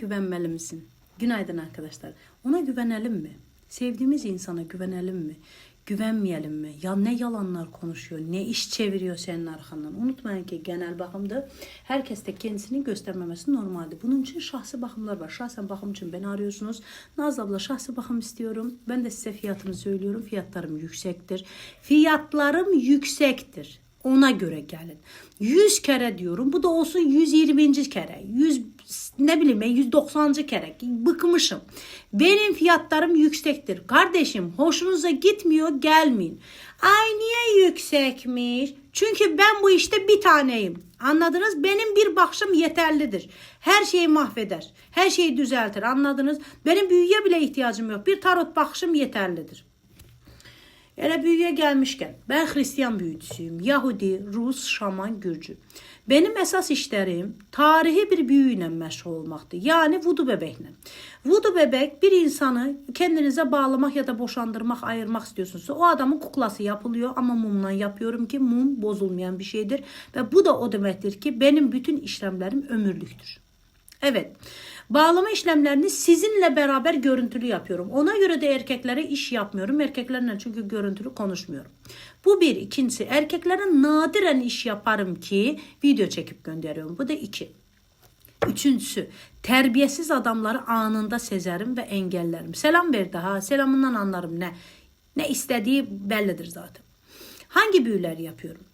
güvenmeli misin? Günaydın arkadaşlar. Ona güvenelim mi? Sevdiğimiz insana güvenelim mi? Güvenmeyelim mi? Ya ne yalanlar konuşuyor, ne iş çeviriyor senin arkandan. Unutmayın ki genel bakımda herkes de kendisini göstermemesi normaldir. Bunun için şahsi bakımlar var. Şahsen bakım için beni arıyorsunuz. Nazlı abla şahsi bakım istiyorum. Ben de size fiyatını söylüyorum. Fiyatlarım yüksektir. Fiyatlarım yüksektir. Ona göre gelin. 100 kere diyorum. Bu da olsun 120. kere. 100 ne bileyim ben 190. kere. Bıkmışım. Benim fiyatlarım yüksektir. Kardeşim hoşunuza gitmiyor gelmeyin. Ay niye yüksekmiş? Çünkü ben bu işte bir taneyim. Anladınız? Benim bir bakışım yeterlidir. Her şeyi mahveder. Her şeyi düzeltir. Anladınız? Benim büyüye bile ihtiyacım yok. Bir tarot bakışım yeterlidir. Elə büyüyə gəlmişkən, mən xristian büyücüsüyüm. Yahudi, Rus, Şaman, Gürcü. Benim əsas işlərim tarihi bir büyü ilə məşğul olmaqdır. Yəni vudu bəbəklə. Vudu bəbək bir insanı kendinize bağlamaq ya da boşandırmaq, ayırmaq istiyorsunuzsa o adamın kuklası yapılıyor ama mumdan yapıyorum ki mum bozulmayan bir şeydir ve bu da o demektir ki benim bütün işlemlerim ömürlüktür. Evet. Bağlama işlemlerini sizinle beraber görüntülü yapıyorum. Ona göre de erkeklere iş yapmıyorum. Erkeklerle çünkü görüntülü konuşmuyorum. Bu bir. ikincisi erkeklere nadiren iş yaparım ki video çekip gönderiyorum. Bu da iki. Üçüncüsü terbiyesiz adamları anında sezerim ve engellerim. Selam verdi ha. Selamından anlarım ne. Ne istediği bellidir zaten. Hangi büyüler yapıyorum?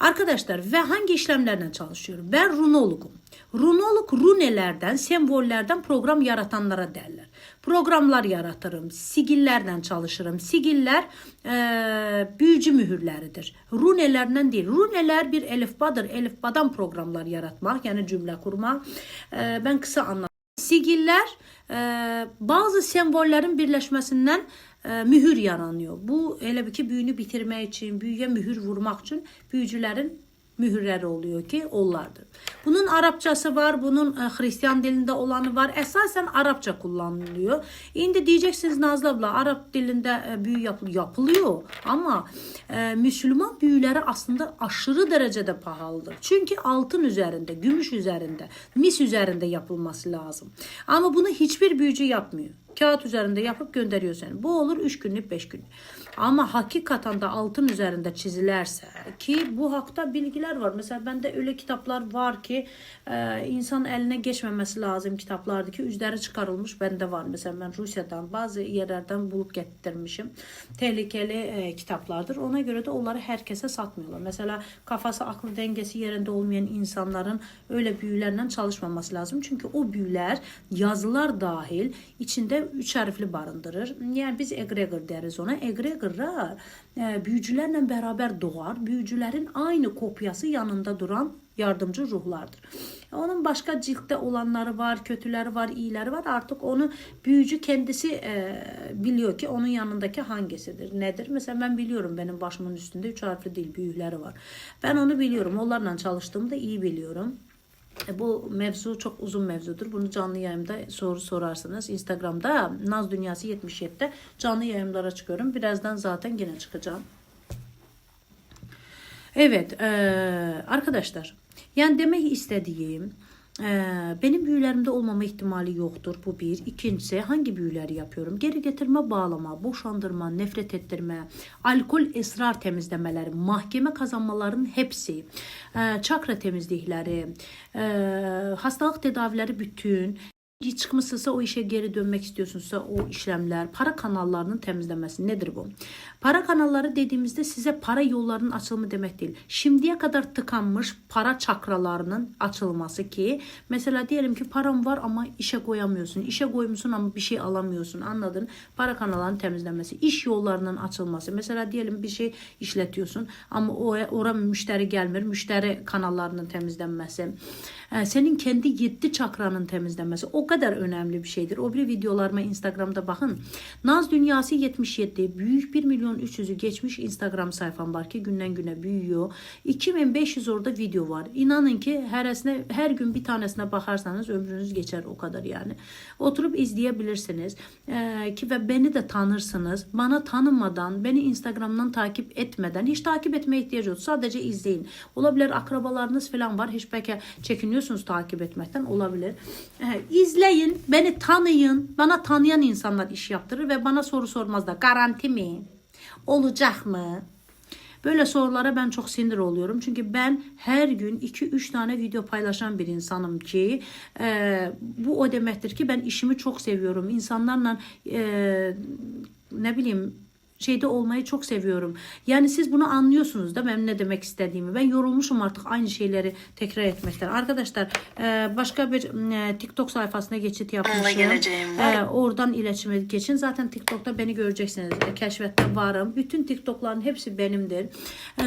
Arkadaşlar ve hangi işlemlerle çalışıyorum? Ben runologum. Runolog runelerden, sembollerden program yaratanlara derler. Programlar yaratırım. Sigillerden çalışırım. Sigiller e, büyücü mühürleridir. Runelerden değil. Runeler bir elifbadır. Elifbadan programlar yaratmak yani cümle kurmak. E, ben kısa anlatayım. Sigiller e, bazı sembollerin birleşmesinden e, mühür yaranıyor. Bu elə bir ki büyünü bitirmək üçün, büyüyə mühür vurmaq üçün büyücülərin mühürləri oluyor ki onlardır. Bunun Arapçası var, bunun e, Hristiyan dilinde olanı var. Esasen Arapça kullanılıyor. İndi diyeceksiniz Nazlı abla Arap dilinde e, büyü yapıl yapılıyor ama e, Müslüman büyüleri aslında aşırı derecede pahalıdır. Çünkü altın üzerinde, gümüş üzerinde, mis üzerinde yapılması lazım. Ama bunu hiçbir büyücü yapmıyor. Kağıt üzerinde yapıp gönderiyor seni. Bu olur 3 günlük 5 günlük. Ama hakikaten de altın üzerinde çizilerse ki bu hakta bilgiler var. Mesela bende öyle kitaplar var ki e, insan eline geçmemesi lazım kitaplardı ki üzeri çıkarılmış bende var. Mesela ben Rusya'dan bazı yerlerden bulup getirmişim. Tehlikeli e, kitaplardır. Ona göre de onları herkese satmıyorlar. Mesela kafası aklı dengesi yerinde olmayan insanların öyle büyülerle çalışmaması lazım. Çünkü o büyüler yazılar dahil içinde üç harfli barındırır. Yani biz egregor deriz ona. Egregorlar e, büyücülerle beraber doğar. Büyücülerin aynı kopyası yanında duran yardımcı ruhlardır. Onun başka ciltte olanları var, kötüleri var, iyileri var. Artık onu büyücü kendisi e, biliyor ki onun yanındaki hangisidir, nedir. Mesela ben biliyorum benim başımın üstünde üç harfli değil büyüleri var. Ben onu biliyorum. Onlarla çalıştığımda iyi biliyorum. E, Bu mevzu çok uzun mevzudur. Bunu canlı yayında soru sorarsınız. Instagram'da Naz Dünyası 77'de canlı yayınlara çıkıyorum. Birazdan zaten yine çıkacağım. Evet e, arkadaşlar yani demek istediğim benim büyülerimde olmama ihtimali yoktur bu bir. İkincisi hangi büyüleri yapıyorum? Geri getirme, bağlama, boşandırma, nefret ettirme, alkol, esrar temizlemeleri, mahkeme kazanmaların hepsi, e, çakra temizlikleri, e, hastalık tedavileri bütün çıkmışsınsa o işe geri dönmek istiyorsunuzsa o işlemler, para kanallarının temizlemesi nedir bu? Para kanalları dediğimizde size para yollarının açılımı demek değil. Şimdiye kadar tıkanmış para çakralarının açılması ki mesela diyelim ki param var ama işe koyamıyorsun. İşe koymuşsun ama bir şey alamıyorsun. Anladın? Para kanallarının temizlenmesi, iş yollarının açılması. Mesela diyelim bir şey işletiyorsun ama oraya, oraya müşteri gelmiyor. Müşteri kanallarının temizlenmesi. Ee, senin kendi yedi çakranın temizlenmesi. O kadar önemli bir şeydir. O bir videolarıma Instagram'da bakın. Naz Dünyası 77 büyük 1 milyon 300'ü geçmiş Instagram sayfam var ki günden güne büyüyor. 2500 orada video var. İnanın ki heresine her gün bir tanesine bakarsanız ömrünüz geçer o kadar yani. Oturup izleyebilirsiniz. Ee, ki ve beni de tanırsınız. Bana tanımadan, beni Instagram'dan takip etmeden hiç takip etmeye ihtiyacı yok. Sadece izleyin. Olabilir akrabalarınız falan var. Hiç belki çekiniyorsunuz takip etmekten olabilir. Ee, iz izleyin, beni tanıyın. Bana tanıyan insanlar iş yaptırır ve bana soru sormazlar. Garanti mi? Olacak mı? Böyle sorulara ben çok sinir oluyorum. Çünkü ben her gün 2-3 tane video paylaşan bir insanım ki e, bu o demektir ki ben işimi çok seviyorum. İnsanlarla e, ne bileyim şeyde olmayı çok seviyorum. Yani siz bunu anlıyorsunuz da ben ne demek istediğimi. Ben yorulmuşum artık aynı şeyleri tekrar etmekten. Arkadaşlar e, başka bir e, TikTok sayfasına geçit yapmışım. E, oradan iletişime geçin. Zaten TikTok'ta beni göreceksiniz. E, keşfette varım. Bütün TikTok'ların hepsi benimdir. E,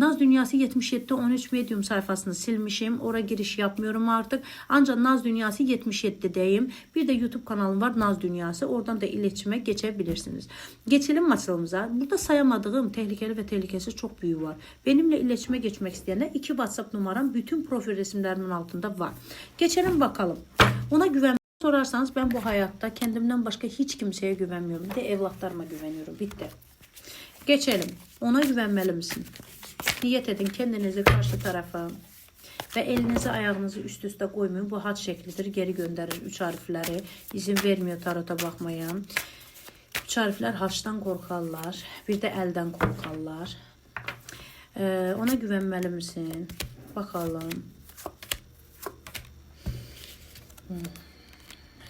Naz Dünyası 77'de 13 Medium sayfasını silmişim. Oraya giriş yapmıyorum artık. Ancak Naz Dünyası 77'deyim. Bir de YouTube kanalım var Naz Dünyası. Oradan da iletişime geçebilirsiniz. Geçelim masalımıza. Burada sayamadığım tehlikeli ve tehlikesiz çok büyüğü var. Benimle iletişime geçmek isteyenler iki WhatsApp numaram bütün profil resimlerimin altında var. Geçelim bakalım. Ona güven sorarsanız ben bu hayatta kendimden başka hiç kimseye güvenmiyorum. Bir de evlatlarıma güveniyorum. Bitti. Geçelim. Ona güvenmeli misin? Niyet edin kendinizi karşı tarafa ve elinizi ayağınızı üst üste koymayın. Bu hat şeklidir. Geri gönderir. Üç harfleri. izin vermiyor tarota bakmaya. Üç harfler haçtan korkarlar. Bir de elden korkarlar. Ee, ona güvenmeli misin? Bakalım. Hmm.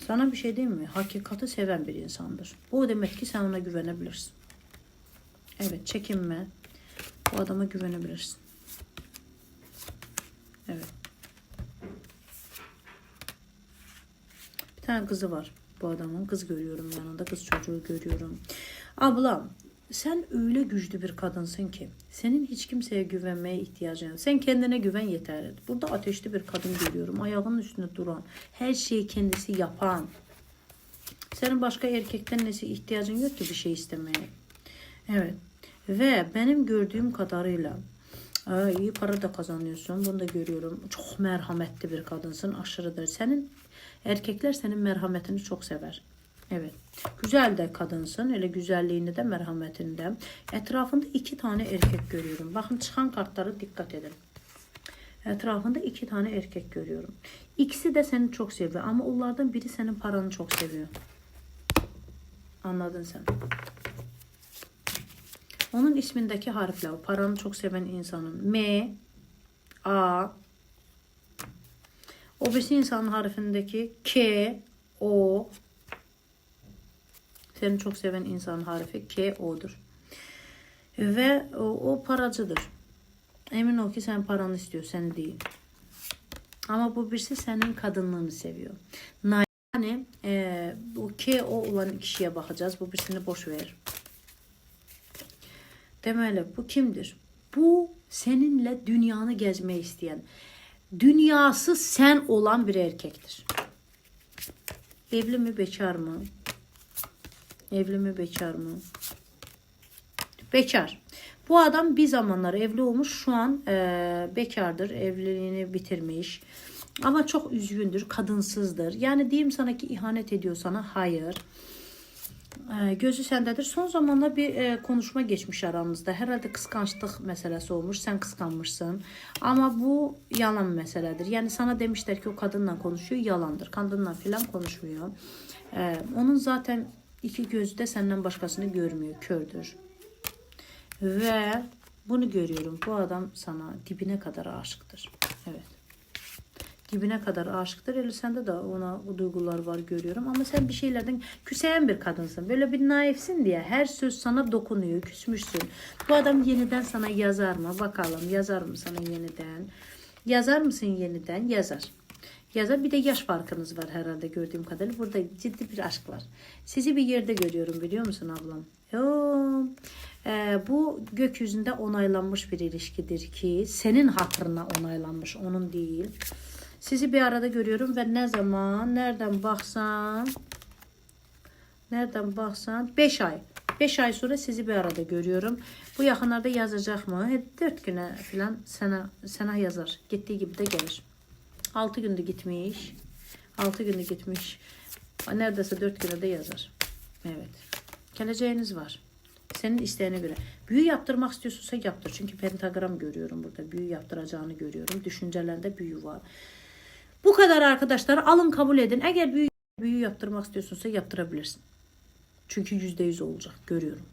Sana bir şey diyeyim mi? Hakikati seven bir insandır. Bu demek ki sen ona güvenebilirsin. Evet çekinme. Bu adama güvenebilirsin. Evet. Bir tane kızı var bu adamın. Kız görüyorum yanında. Kız çocuğu görüyorum. Ablam sen öyle güçlü bir kadınsın ki senin hiç kimseye güvenmeye ihtiyacın yok. Sen kendine güven yeterli. Burada ateşli bir kadın görüyorum. Ayağının üstünde duran, her şeyi kendisi yapan. Senin başka erkekten nesi ihtiyacın yok ki bir şey istemeye. Evet. Ve benim gördüğüm kadarıyla iyi para da kazanıyorsun. Bunu da görüyorum. Çok merhametli bir kadınsın. Aşırıdır. Senin erkekler senin merhametini çok sever. Evet. Güzel de kadınsın. Öyle güzelliğinde de merhametinde. Etrafında iki tane erkek görüyorum. Bakın çıkan kartlara dikkat edin. Etrafında iki tane erkek görüyorum. İkisi de seni çok seviyor. Ama onlardan biri senin paranı çok seviyor. Anladın sen. Onun ismindeki harfler, paranı çok seven insanın M, A, o birisi insanın harfindeki K, O, seni çok seven insanın harfi K, O'dur. Ve o, o paracıdır. Emin ol ki sen paranı istiyor, sen değil. Ama bu birisi senin kadınlığını seviyor. Yani e, o K, O olan kişiye bakacağız. Bu birisini boş ver. Demeli bu kimdir? Bu seninle dünyanı gezmeyi isteyen, dünyası sen olan bir erkektir. Evli mi bekar mı? Evli mi bekar mı? Bekar. Bu adam bir zamanlar evli olmuş şu an e, bekardır. Evliliğini bitirmiş. Ama çok üzgündür, kadınsızdır. Yani diyeyim sana ki ihanet ediyor sana. Hayır. Gözü sendedir. Son zamanlarda bir e, konuşma geçmiş aramızda. Herhalde kıskançlık meselesi olmuş. Sen kıskanmışsın. Ama bu yalan meseledir. Yani sana demişler ki o kadınla konuşuyor. Yalandır. Kadınla falan konuşmuyor. Ee, onun zaten iki gözü de senden başkasını görmüyor. Kördür. Ve bunu görüyorum. Bu adam sana dibine kadar aşıktır. Evet dibine kadar aşıktır. Öyle sende de ona o duygular var görüyorum. Ama sen bir şeylerden küseyen bir kadınsın. Böyle bir naifsin diye her söz sana dokunuyor. Küsmüşsün. Bu adam yeniden sana yazar mı? Bakalım yazar mı sana yeniden? Yazar mısın yeniden? Yazar. Yazar. Bir de yaş farkınız var herhalde gördüğüm kadarıyla. Burada ciddi bir aşk var. Sizi bir yerde görüyorum biliyor musun ablam? Ee, bu gökyüzünde onaylanmış bir ilişkidir ki senin hatırına onaylanmış onun değil. Sizi bir arada görüyorum ve ne zaman, nereden baksan, nereden baksan 5 ay. 5 ay sonra sizi bir arada görüyorum. Bu yakınlarda yazacak mı? 4 güne falan sana, sana yazar. Gittiği gibi de gelir. 6 günde gitmiş. 6 günde gitmiş. Neredeyse 4 güne de yazar. Evet. Geleceğiniz var. Senin isteğine göre. Büyü yaptırmak istiyorsa yaptır. Çünkü pentagram görüyorum burada. Büyü yaptıracağını görüyorum. Düşüncelerde büyü var. Bu kadar arkadaşlar alın kabul edin. Eğer büyü, büyü yaptırmak istiyorsunsa yaptırabilirsin. Çünkü yüzde yüz olacak görüyorum.